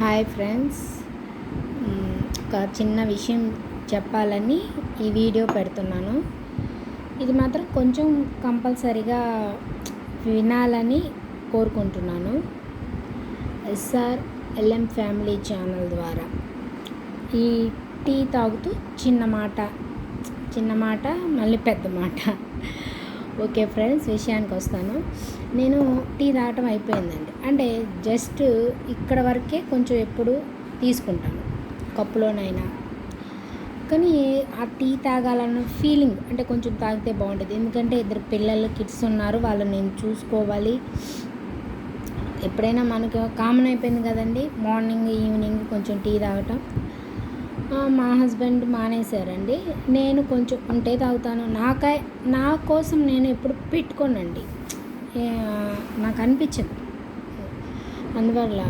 Hi friends. ఒక చిన్న విషయం చెప్పాలని ఈ వీడియో పెడుతున్నాను. ఇది మాత్రం కొంచెం కంపల్సరిగా వినాలని కోరుకుంటున్నాను. ఎస్ఆర్ ఎల్ఎం ఫ్యామిలీ ఛానల్ ద్వారా. ఈ టీ తాగుతూ చిన్న మాట చిన్న మాట మళ్ళీ పెద్ద మాట. ఓకే ఫ్రెండ్స్ విషయానికి వస్తాను. నేను టీ తాగటం అయిపోయిందండి. అంటే జస్ట్ ఇక్కడ వరకే కొంచెం ఎప్పుడు తీసుకుంటాను కప్పులోనైనా. కానీ ఆ టీ తాగాలన్న ఫీలింగ్ అంటే కొంచెం తాగితే బాగుంటుంది. ఎందుకంటే ఇద్దరు పిల్లలు కిడ్స్ ఉన్నారు వాళ్ళని నేను చూసుకోవాలి. ఎప్పుడైనా మనకు కామన్ అయిపోయింది కదండి మార్నింగ్ ఈవినింగ్ కొంచెం టీ తాగటం. మా హస్బెండ్ మానేశారండి. నేను కొంచెం ఉంటే తాగుతాను. నాకై నా కోసం నేను ఎప్పుడు పెట్టుకోనండి. నాకు అనిపించదు. అందువల్ల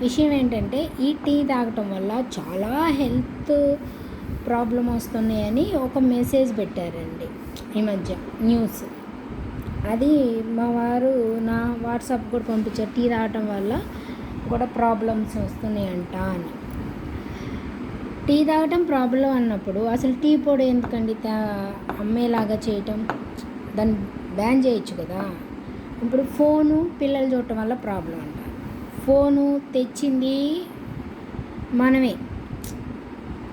విషయం ఏంటంటే ఈ టీ తాగటం వల్ల చాలా హెల్త్ ప్రాబ్లం వస్తున్నాయని ఒక మెసేజ్ పెట్టారండి ఈ మధ్య న్యూస్. అది మా వారు నా వాట్సాప్ కూడా పంపించారు. టీ తాగటం వల్ల కూడా ప్రాబ్లమ్స్ వస్తున్నాయంట అని. టీ తాగటం ప్రాబ్లం అన్నప్పుడు అసలు టీ పొడి ఎందుకండి తా- అమ్మేలాగా చేయటం? దాన్ని బ్యాన్ చేయొచ్చు కదా. ఇప్పుడు ఫోను పిల్లలు చూడటం వల్ల ప్రాబ్లం అంట. ఫోను తెచ్చింది మనమే.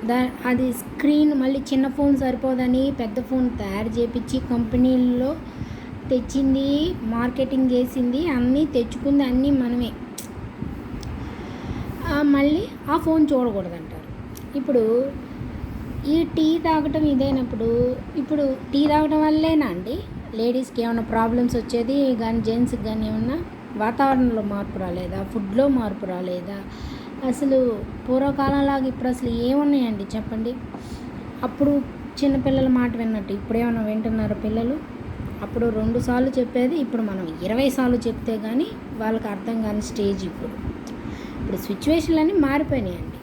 దా అది స్క్రీన్ మళ్ళీ చిన్న ఫోన్ సరిపోదని పెద్ద ఫోన్ తయారు చేపించి కంపెనీల్లో తెచ్చింది మార్కెటింగ్ చేసింది అన్నీ తెచ్చుకుంది అన్నీ మనమే. మళ్ళీ ఆ ఫోన్ చూడకూడదంట. ఇప్పుడు ఈ టీ తాగటం ఇదైనప్పుడు ఇప్పుడు టీ తాగటం వల్లేనా అండి? లేడీస్కి ఏమైనా ప్రాబ్లమ్స్ వచ్చేది? కానీ జెంట్స్కి కానీ ఏమన్నా వాతావరణంలో మార్పు రాలేదా? ఫుడ్లో మార్పు రాలేదా? అసలు పూర్వకాలంలాగా ఇప్పుడు అసలు ఏమున్నాయండి చెప్పండి? అప్పుడు చిన్నపిల్లల మాట విన్నట్టు ఇప్పుడు ఏమైనా వింటున్నారు పిల్లలు? అప్పుడు రెండు సార్లు చెప్పేది ఇప్పుడు మనం ఇరవై సార్లు చెప్తే కానీ వాళ్ళకి అర్థం కాని స్టేజ్ ఇప్పుడు. ఇప్పుడు సిచ్యువేషన్లు అన్నీ మారిపోయినాయండి.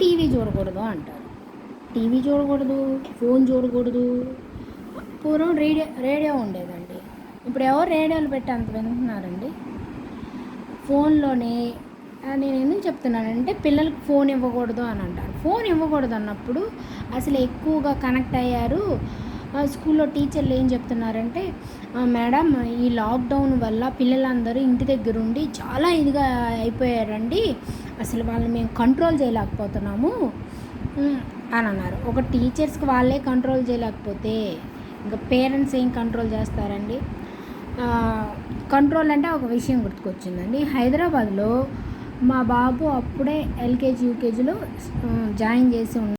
టీవీ చూడకూడదు అంటారు. టీవీ చూడకూడదు ఫోన్ చూడకూడదు. పూర్వం రేడియో రేడియో ఉండేదండి. ఇప్పుడు ఎవరు రేడియోలు పెట్టి అంత వింటున్నారండి? ఫోన్లోనే నేను ఎందుకు చెప్తున్నానంటే పిల్లలకు ఫోన్ ఇవ్వకూడదు అని అంటారు. ఫోన్ ఇవ్వకూడదు అన్నప్పుడు అసలు ఎక్కువగా కనెక్ట్ అయ్యారు స్కూల్లో టీచర్లు ఏం చెప్తున్నారంటే మేడం ఈ లాక్డౌన్ వల్ల పిల్లలందరూ ఇంటి దగ్గర ఉండి చాలా ఇదిగా అయిపోయారండి. అసలు వాళ్ళని మేము కంట్రోల్ చేయలేకపోతున్నాము. అని అన్నారు. ఒక టీచర్స్కి వాళ్ళే కంట్రోల్ చేయలేకపోతే ఇంకా పేరెంట్స్ ఏం కంట్రోల్ చేస్తారండి? కంట్రోల్ అంటే ఒక విషయం గుర్తుకొచ్చిందండి. హైదరాబాద్లో మా బాబు అప్పుడే ఎల్కేజీ యూకేజీలో జాయిన్ చేసి ఉన్న